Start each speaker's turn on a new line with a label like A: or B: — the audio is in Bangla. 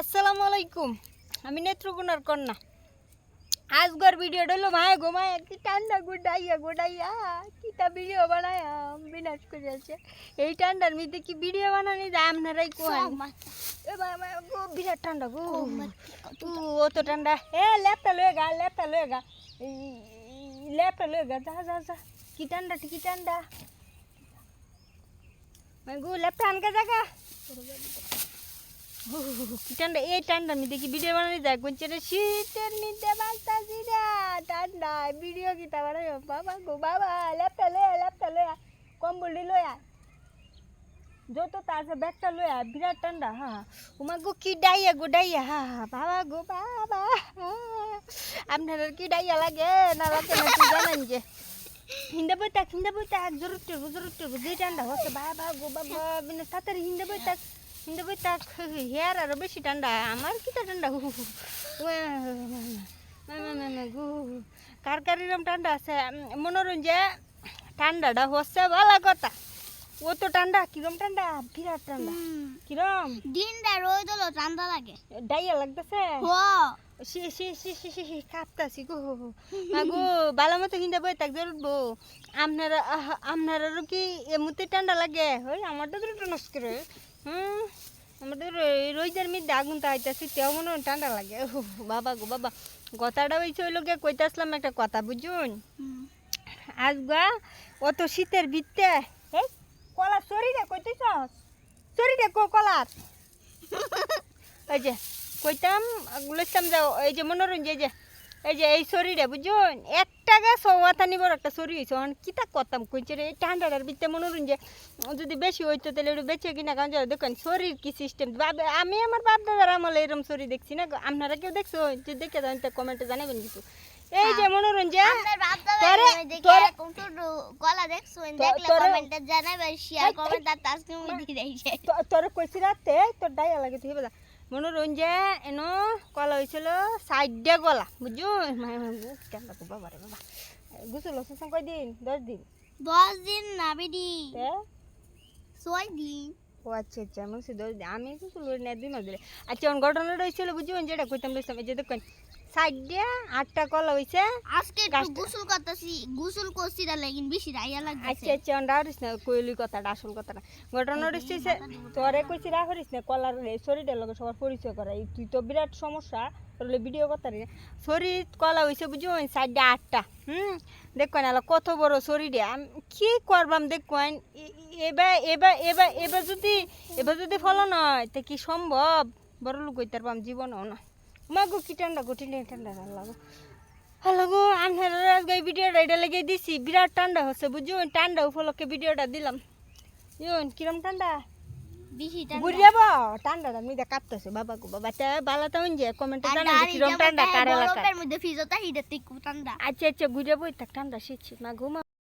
A: আসসালামু আলাইকুম আমি নেত্রকোনার কন্যা। আজগর ভিডিও ডলো ভাই ঘুমায় কি ঠান্ডা গুডাইয়া গুডাইয়া কিটা ভিডিও বানায় বিনাশ করে আছে এই ঠান্ডার মধ্যে কি ভিডিও বানানি যায় আপনারাই কোহান এ ভাই ভাই গো বিরাট ঠান্ডা গো। উ অত ঠান্ডা। এ ল্যাপটা লয়ে গা ল্যাপটা লয়ে গা। এই ল্যাপটা লয়ে গা যা যা যা। কি ঠান্ডা কি ঠান্ডা। গো ল্যাপটা আনকে জায়গা কি ঠান্ডা এই ঠান্ডার মধ্যে কি ভিডিও বানানি যায় কোনছে রে শীতের মধ্যে বাঁচতাছি না ঠান্ডা ভিডিও কি তা বানাই বাবা গো বাবা ল্যাপটা লয়া ল্যাপটা লয়া কম্বলটি লয়া যত তাছে ব্যাগটা লয়া বিরাট ঠান্ডা হ্যাঁ উমা গো কি ডাইয়া গো ডাইয়া হ্যাঁ হ্যাঁ বাবা গো বাবা আপনার কি ডাইয়া লাগে না লাগে না কি জানেন যে হিন্দা বই তাক হিন্দা বই তাক জরুর টরবো জরুর টরবো যে ঠান্ডা হচ্ছে বাবা গো বাবা তাড়াতাড়ি হিন্দা বই তাক হিন্দা বই তাক হেয়ার আরও বেশি ঠান্ডা আমার কি তা ঠান্ডা? হু হু গু। কার কার এরম ঠান্ডা আছে? মনোরঞ্জে ঠান্ডাটা হচ্ছে ভালো কথা। ও তো ঠান্ডা কিরম ঠান্ডা? বিরাট ঠান্ডা। কিরম?
B: দিনটা রোদ হলো ঠান্ডা লাগে।
A: ডাইয়া লাগতেছে?
B: হ।
A: সি সি সি সি সি সি কাঁপতাছি গো। মাগো বালা মতো হিন্দা বই তাক জরুরবো আপনারা আহা, আপনারারও কি এমনিতে ঠান্ডা লাগে? হই আমারটা তো একটু নষ্ট করে। হুম। আমাদের রোজের মধ্যে আগুন তো আইতাছি তেও মনে ঠান্ডা লাগে। বাবা গো বাবা। কথাটা ওই লোকে কইতে আসলাম একটা কথা, বুঝুন? আজ গা অত শীতের ভিত্তে এই কলা শরীরে কইতেছ শরীরে কো কলার। এই যে, কইতাম লইতাম যাও এই যে মনোরঞ্জন যে এই যে এই শরীরে বুঝুন একটা গাছ ওয়াথা নিবর একটা শরীর হয়েছে অন কিতা করতাম কইছে রে? এই ঠান্ডাটার ভিতরে মনোরঞ্জন যদি বেশি হইতো তাহলে একটু বেঁচে কিনা কারণ দেখুন শরীর কি সিস্টেম আমি আমার বাপ দাদার আমলে এরম শরীর দেখছি না আপনারা কেউ দেখছ? যে দেখে দেন কমেন্টে জানাবেন কিছু। এই যে মনোরঞ্জন
B: বাপ
A: তোরে- তোরে-
B: গলা দেখছ?
A: তো-
B: দেখলে
A: তোরে-
B: কমেন্টে জানাবেন শেয়ার কমেন্ট আর তাসকে দিয়ে দেইছে
A: তো- তোর কইছি রাতে তোর ডাইয়া লাগে তুই বাজা মনোরঞ্জন এন কলা হয়েছিল সাইডে গলা বুঝছ? বাবা রে বাবা? গুছল কয় দিন দশ দিন?
B: দশ দিন না বিডি? ছয় দিন।
A: ও আচ্ছা আচ্ছা আমি দিন আমি গুছল না দুই মাস দিলে আচ্ছা অন ঘটনাটা হয়েছিল বুঝছ যেটা কইতাম লইতাম এই যে দেখুন সাইডে আটটা কলা হয়েছে
B: আজকে একটু গোসল করতেছি গোসল করছি না লাগিন বেশি রাইয়া
A: আচ্ছা
B: লাগছে
A: আচ্ছা অন রাহরিস না কইলি কথাটা আসল কথাটা। ঘটনা হচ্ছে তোরে কইছি রাহরিস না কলার শরীরের লগে সবার পরিচয় করা। তুই তো বিরাট সমস্যা তোর ভিডিও কথা রে শরীর কলা হয়েছে বুঝো সাইডে আটটা হুম? দেখবেন আলো কত বড় শরীরে আমি কি করবাম দেখবেন এবার এবার এবার এবার যদি এবার যদি ফলন হয় তা কি সম্ভব? বড় লোক হইতে পারবাম জীবনও না মাগো কি ঠান্ডা কঠিন ঠান্ডা লাগো। হ্যালো গো আজকে ভিডিওটা এটা লেগে দিছি বিরাট ঠান্ডা হচ্ছে বুঝুন ঠান্ডা উপলক্ষে ভিডিওটা দিলাম। ইউন কিরম ঠান্ডা? কাঁপতেছে বাবা গো বাবা তা বালা তো যে কমেন্টে জানাবে কিরম ঠান্ডা কার আচ্ছা আচ্ছা ঘুরে বই থাক ঠান্ডা শীত মা ঘুমা